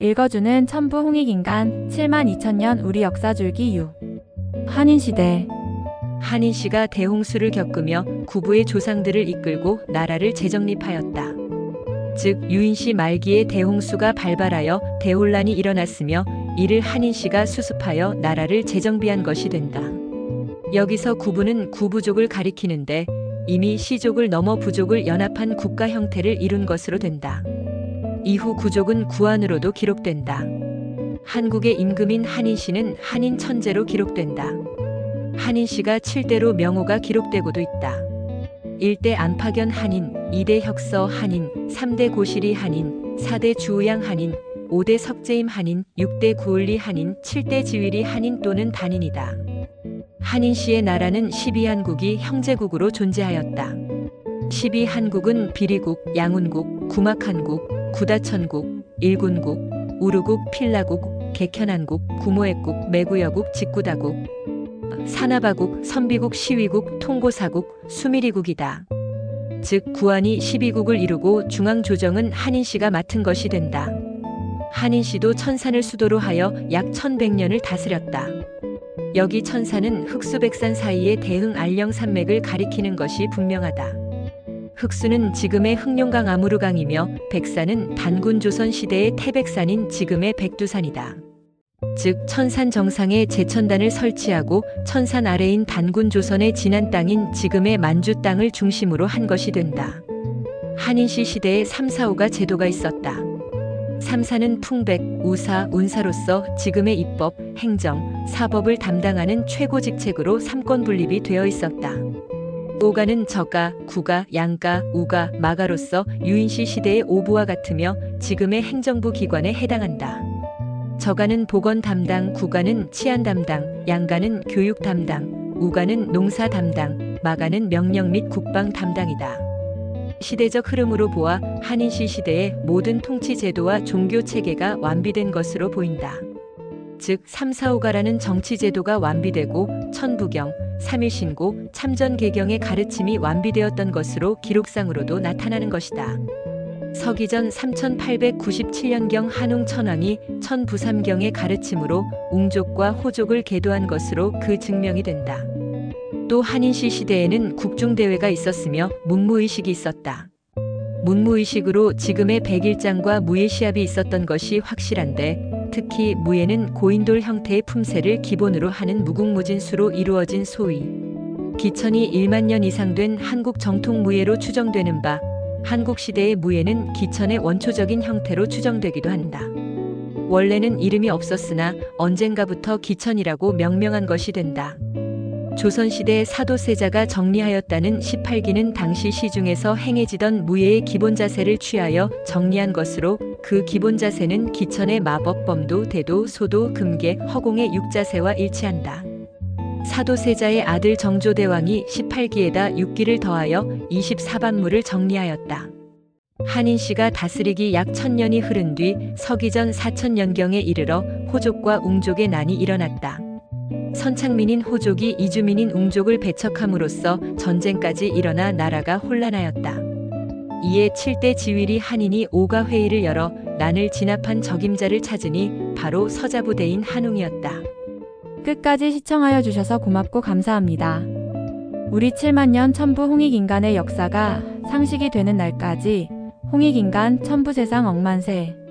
읽어주는 첨부 홍익인간 7만 2천년 우리 역사줄기 유 한인시대 한인 씨가 대홍수를 겪으며 구부의 조상들을 이끌고 나라를 재정립하였다. 즉 유인 씨 말기에 대홍수가 발발하여 대혼란이 일어났으며 이를 한인 씨가 수습하여 나라를 재정비한 것이 된다. 여기서 구부는 구부족을 가리키는데 이미 시족을 넘어 부족을 연합한 국가 형태를 이룬 것으로 된다. 이후 구족은 구안으로도 기록된다. 한국의 임금인 한인 씨는 한인 천재로 기록된다. 한인 씨가 7대로 명호가 기록되고도 있다. 1대 안파견 한인, 2대 혁서 한인, 3대 고시리 한인, 4대 주우양 한인, 5대 석재임 한인, 6대 구을리 한인, 7대 지위리 한인 또는 단인이다. 한인 씨의 나라는 12한국이 형제국으로 존재하였다. 12한국은 비리국, 양운국, 구막한국, 구다천국, 일군국, 우르국, 필라국, 객현한국, 구모액국, 매구여국, 직구다국, 산하바국, 선비국, 시위국, 통고사국, 수미리국이다. 즉 구안이 12국을 이루고 중앙조정은 한인씨가 맡은 것이 된다. 한인씨도 천산을 수도로 하여 약 1100년을 다스렸다. 여기 천산은 흑수백산 사이의 대흥 알령 산맥을 가리키는 것이 분명하다. 흑수는 지금의 흑룡강 아무르강이며 백산은 단군 조선 시대의 태백산인 지금의 백두산이다. 즉 천산 정상에 제천단을 설치하고 천산 아래인 단군 조선의 지난 땅인 지금의 만주 땅을 중심으로 한 것이 된다. 한인시 시대에 삼사오가 제도가 있었다. 삼사는 풍백, 우사, 운사로서 지금의 입법, 행정, 사법을 담당하는 최고 직책으로 삼권 분립이 되어 있었다. 오가는 저가, 구가, 양가, 우가, 마가로서 유인시 시대의 오부와 같으며 지금의 행정부 기관에 해당한다. 저가는 보건 담당, 구가는 치안 담당, 양가는 교육 담당, 우가는 농사 담당, 마가는 명령 및 국방 담당이다. 시대적 흐름으로 보아 한인시 시대의 모든 통치 제도와 종교 체계가 완비된 것으로 보인다. 즉 삼사오가라는 정치 제도가 완비되고 천부경, 삼일신고, 참전개경의 가르침이 완비되었던 것으로 기록상으로도 나타나는 것이다. 서기전 3897년경 한웅 천왕이 천부삼경의 가르침으로 웅족과 호족을 계도한 것으로 그 증명이 된다. 또 한인시 시대에는 국중대회가 있었으며 문무의식이 있었다. 문무의식으로 지금의 백일장과 무예 시합이 있었던 것이 확실한데 특히 무예는 고인돌 형태의 품새를 기본으로 하는 무궁무진수로 이루어진 소위 기천이 1만 년 이상 된 한국 정통 무예로 추정되는 바 한국 시대의 무예는 기천의 원초적인 형태로 추정되기도 한다. 원래는 이름이 없었으나 언젠가부터 기천이라고 명명한 것이 된다. 조선시대 사도세자가 정리하였다는 18기는 당시 시중에서 행해지던 무예의 기본 자세를 취하여 정리한 것으로 그 기본 자세는 기천의 마법, 범도, 대도, 소도, 금계, 허공의 육자세와 일치한다. 사도세자의 아들 정조대왕이 18기에다 6기를 더하여 24반무를 정리하였다. 한인씨가 다스리기 약 천년이 흐른 뒤 서기전 4천년경에 이르러 호족과 웅족의 난이 일어났다. 선창민인 호족이 이주민인 웅족을 배척함으로써 전쟁까지 일어나 나라가 혼란하였다. 이에 7대 지위리 한인이 오가 회의를 열어 난을 진압한 적임자를 찾으니 바로 서자부대인 한웅이었다. 끝까지 시청하여 주셔서 고맙고 감사합니다. 우리 7만 년 첨부 홍익인간의 역사가 상식이 되는 날까지 홍익인간 첨부세상 억만세